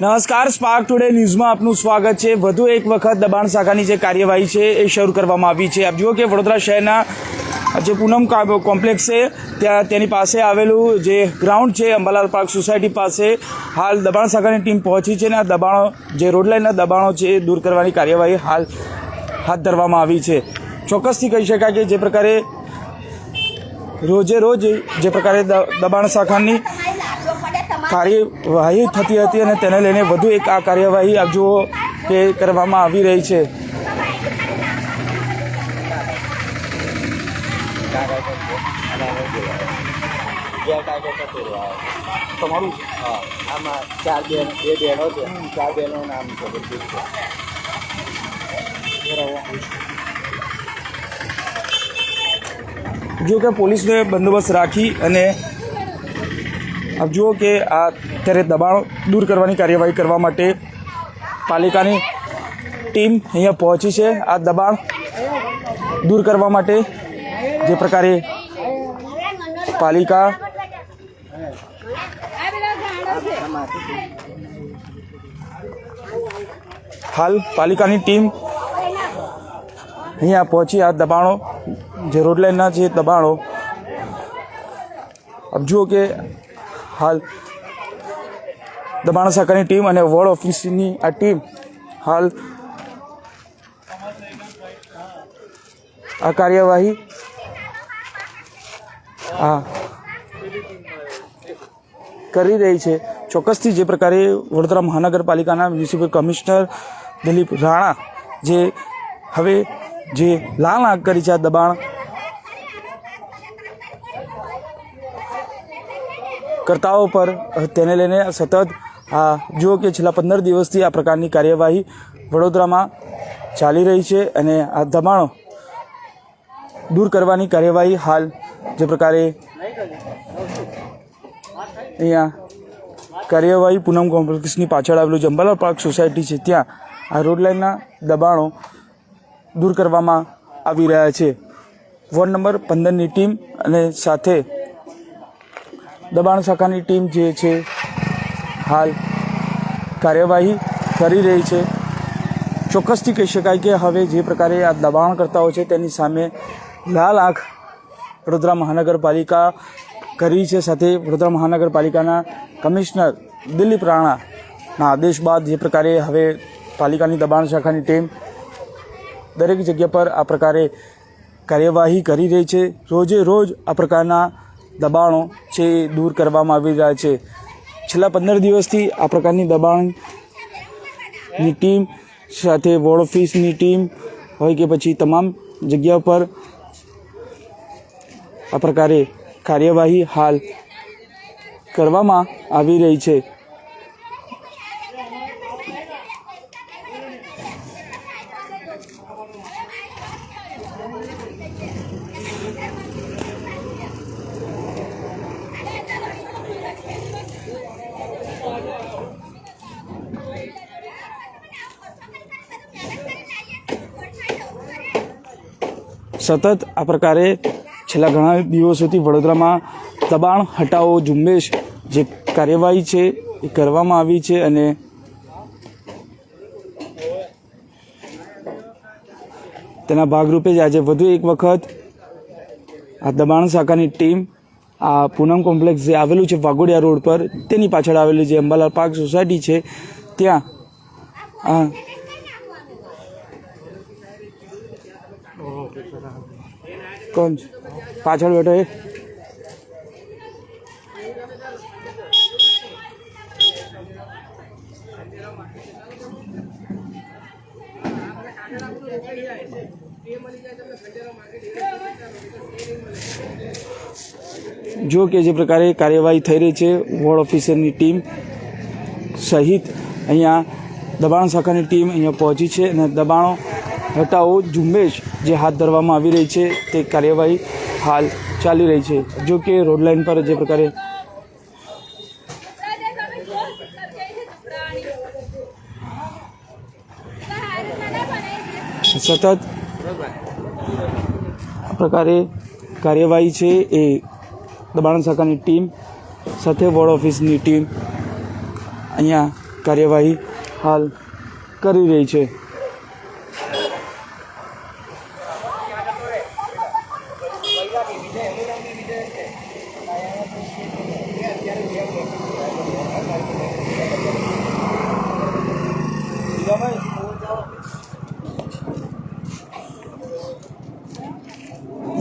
નમસ્કાર spark today ન્યૂઝમાં આપનું સ્વાગત છે. વધુ એક વખત દબાણ શાખાની જે કાર્યવાહી છે એ શરૂ કરવામાં આવી છે. આપ જુઓ કે વડોદરા શહેરના જે પૂનમ કોમ્પ્લેક્સ છે, ત્યાં તેની પાસે આવેલું જે ગ્રાઉન્ડ છે, અંબાલાલ પાર્ક સોસાયટી પાસે હાલ દબાણ શાખાની ટીમ પહોંચી છે અને આ દબાણો, જે રોડ લાઇનના દબાણો છે એ દૂર કરવાની કાર્યવાહી હાલ હાથ ધરવામાં આવી છે. ચોક્કસથી કહી શકાય કે જે પ્રકારે રોજે રોજ જે પ્રકારે દબાણ શાખાની કાર્યવાહી થતી હતી અને તેને લઈને વધુ એક આ કાર્યવાહી આપ જુઓ કે કરવામાં આવી રહી છે. તમારું હા. આમાં ચાર બેન બે બહેનો છે. ચાર બહેનો નામ છે જો કે પોલીસને બંદોબસ્ત રાખી અને આપ જુઓ કે આ અત્યારે દબાણ દૂર કરવાની કાર્યવાહી કરવા માટે પાલિકાની ટીમ અહીંયા પહોંચી છે. આ દબાણ દૂર કરવા માટે જે પ્રકારે પાલિકા હાલ પાલિકાની ટીમ અહીંયા પહોંચી. આ દબાણો, જે રોડ લાઇનના જે દબાણો, આપ જુઓ કે હાલ દબાણ શાખાની ટીમ અને વોર્ડ ઓફિસની આ ટીમ હાલ આ કાર્યવાહી આ કરી રહી છે. ચોક્કસથી જે પ્રકારે વડોદરા મહાનગરપાલિકાના મ્યુનિસિપલ કમિશનર દિલીપ રાણા જે હવે જે લાલ આંખ કરી છે આ દબાણ કરતાઓ પર તેને લઈને સતત આ જુઓ કે છેલ્લા પંદર દિવસથી આ પ્રકારની કાર્યવાહી વડોદરામાં ચાલી રહી છે અને આ દબાણો દૂર કરવાની કાર્યવાહી હાલ જે પ્રકારે અહીંયા કાર્યવાહી પૂનમ કોમ્પ્લેક્સની પાછળ આવેલું જંબાલા પાર્ક સોસાયટી છે, ત્યાં આ રોડ લાઇનના દબાણો દૂર કરવામાં આવી રહ્યા છે. વોર્ડ નંબર પંદરની ટીમ અને સાથે દબાણ શાખાની ટીમ જે છે, હાલ કાર્યવાહી કરી રહી છે. ચોક્કસથી કહી શકાય કે હવે જે પ્રકારે આ દબાણકર્તાઓ છે, તેની સામે લાલ આંખ વડોદરા મહાનગરપાલિકા કરી છે, સાથે વડોદરા મહાનગરપાલિકાના કમિશનર દિલીપ રાણાના આદેશ બાદ જે પ્રકારે હવે પાલિકાની દબાણ શાખાની ટીમ દરેક જગ્યા પર આ પ્રકારે કાર્યવાહી કરી રહી છે. રોજે રોજ આ પ્રકારના દબાણો છે એ દૂર કરવામાં આવી રહ્યા છે. છેલ્લા પંદર દિવસથી આ પ્રકારની દબાણની ટીમ સાથે વોર્ડ ઓફિસની ટીમ હોય કે પછી તમામ જગ્યા પર આ પ્રકારે કાર્યવાહી હાલ કરવામાં આવી રહી છે. સતત આ પ્રકારે છેલ્લા ઘણા દિવસોથી વડોદરામાં દબાણ હટાવો ઝુંબેશ જે કાર્યવાહી છે એ કરવામાં આવી છે અને તેના ભાગરૂપે જ આજે વધુ એક વખત આ દબાણ શાખાની ટીમ આ પૂનમ કોમ્પ્લેક્સ જે આવેલું છે વાઘોડિયા રોડ પર તેની પાછળ આવેલું જે અંબાલાલ પાર્ક સોસાયટી છે, ત્યાં આ કોણ? પાછળ બેઠો એ જો કે જે પ્રકારે કાર્યવાહી થઈ રહી છે, વોર્ડ ઓફિસરની ટીમ સહિત અહીંયા દબાણ શાખાની ટીમ અહીંયા પહોંચી છે અને દબાણો હટાવો ઝુંબેશ જે હાથ ધરવામાં આવી રહી છે તે કાર્યવાહી હાલ ચાલી રહી છે. જો કે રોડ લાઇન પર જે પ્રકારે સતત આ પ્રકારે કાર્યવાહી છે એ દબાણ શાખાની ટીમ સાથે વોર્ડ ઓફિસની ટીમ અહીંયા કાર્યવાહી હાલ કરી રહી છે.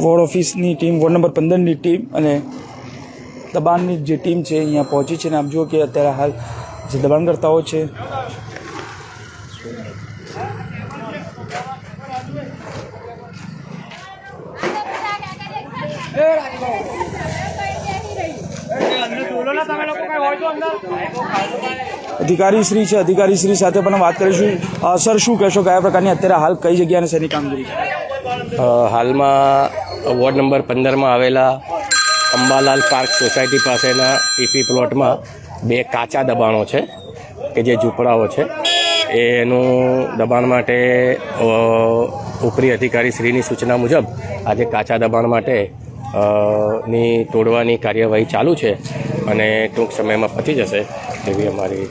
વોર્ડ ઓફિસની ટીમ, વોર્ડ નંબર પંદરની ટીમ અને દબાણની જે ટીમ છે અહીંયા પહોંચી છે અને આપ જુઓ કે અત્યારે હાલ જે દબાણકર્તાઓ છે અધિકારી શ્રી છે અધિકારી શ્રી સાથે પણ વાત કરીશું. સર, શું કહેશો, કયા પ્રકારની અત્યારે હાલ કઈ જગ્યાને શેની કામગીરી હાલમાં વોર્ડ નંબર પંદરમાં આવેલા અંબાલાલ પાર્ક સોસાયટી પાસેના ટીપી પ્લોટમાં બે કાચા દબાણો છે, કે જે ઝૂંપડાઓ છે. એનું દબાણ માટે ઉપરી અધિકારી શ્રીની સૂચના મુજબ આજે કાચા દબાણ માટે ની તોડવાની કાર્યવાહી ચાલુ છે અને ટૂંક સમયમાં પતી જશે એવી અમારી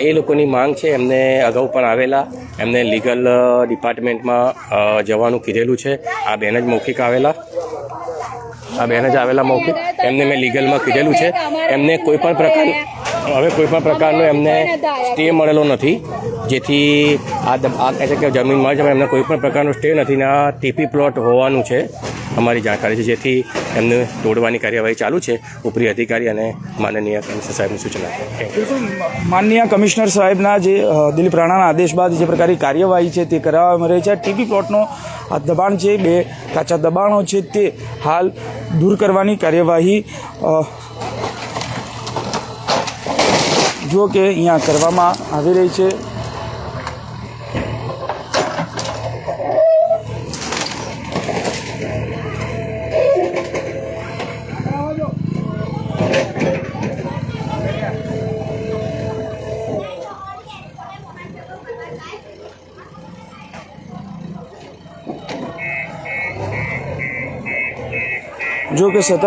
એ લોકોની માંગ છે એમને અગાઉ પણ આવેલા એમને લીગલ ડિપાર્ટમેન્ટમાં જવાનું કીધેલું છે. આ બેન જ મૌખિક આવેલા. આ બેન જ આવેલા મૌખિક? એમને મેં લીગલમાં કીધેલું છે. એમને કોઈ પણ પ્રકાર હવે કોઈ પણ પ્રકારનો એમને સ્ટે મળેલો નથી. જેથી આ આ કહે છે કે જમીન મળે છે એમને કોઈ પણ પ્રકારનો સ્ટે નથી. ને આ ટીપી પ્લોટ હોવાનું છે. અમારી જાણકારી છે, જેથી એમને તોડવાની કાર્યવાહી ચાલુ છે. ઉપરી અધિકારી અને માનનીય કમિશનર સાહેબની સૂચના. માનનીય કમિશનર સાહેબના જે દિલીપ રાણાના આદેશ બાદ જે પ્રકારની કાર્યવાહી છે તે કરાવવામાં રહી છે. ટીપી પ્લોટનો આ દબાણ છે, બે કાચા દબાણો છે તે હાલ દૂર કરવાની કાર્યવાહી જો કે અહીંયા કરવામાં આવી રહી છે. જો કે સતત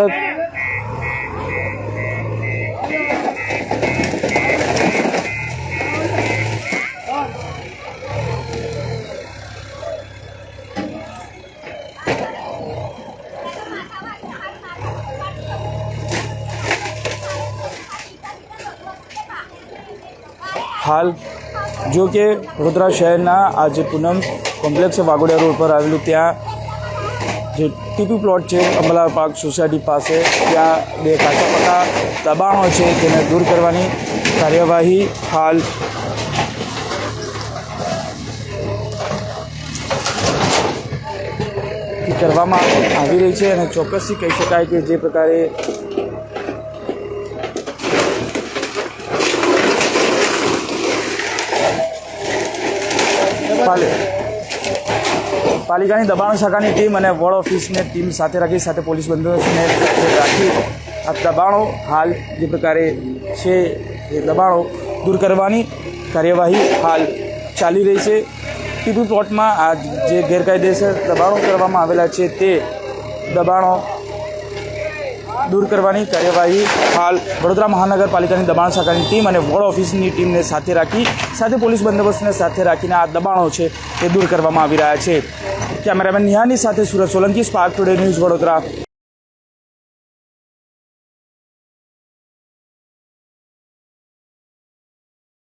હાલ જો કે વડોદરા શહેરના આજે પૂનમ કોમ્પ્લેક્સ વાગોડિયા રોડ પર આવેલું ત્યાં જે ટીપી પ્લોટ છે અંબલા પાર્ક સોસાયટી પાસે, ત્યાં બે કાચા પક્કા દબાણો છે, તેને દૂર કરવાની કાર્યવાહી હાલ કરવામાં આવી રહી છે અને ચોક્કસથી કહી શકાય કે જે પ્રકારે પાલે પાલિકાની દબાણ શાખાની ટીમ અને વોર્ડ ઓફિસને ટીમ સાથે રાખી સાથે પોલીસ બંદોબસ્તને રાખી આ દબાણો હાલ જે પ્રકારે છે એ દબાણો દૂર કરવાની કાર્યવાહી હાલ ચાલી રહી છે. ટીપી પ્લોટમાં આ જે ગેરકાયદેસર દબાણો કરવામાં આવેલા છે તે દબાણો દૂર કરવાની કાર્યવાહી હાલ વડોદરા મહાનગરપાલિકાની દબાણ શાખાની ટીમ અને વોર્ડ ઓફિસની ટીમને સાથે રાખી, સાથે પોલીસ બંદોબસ્તને સાથે રાખીને આ દબાણો છે તે દૂર કરવામાં આવી રહ્યા છે. કેમેરામેન નિહાની સાથે Surat Solanki, spark today news Vadodara.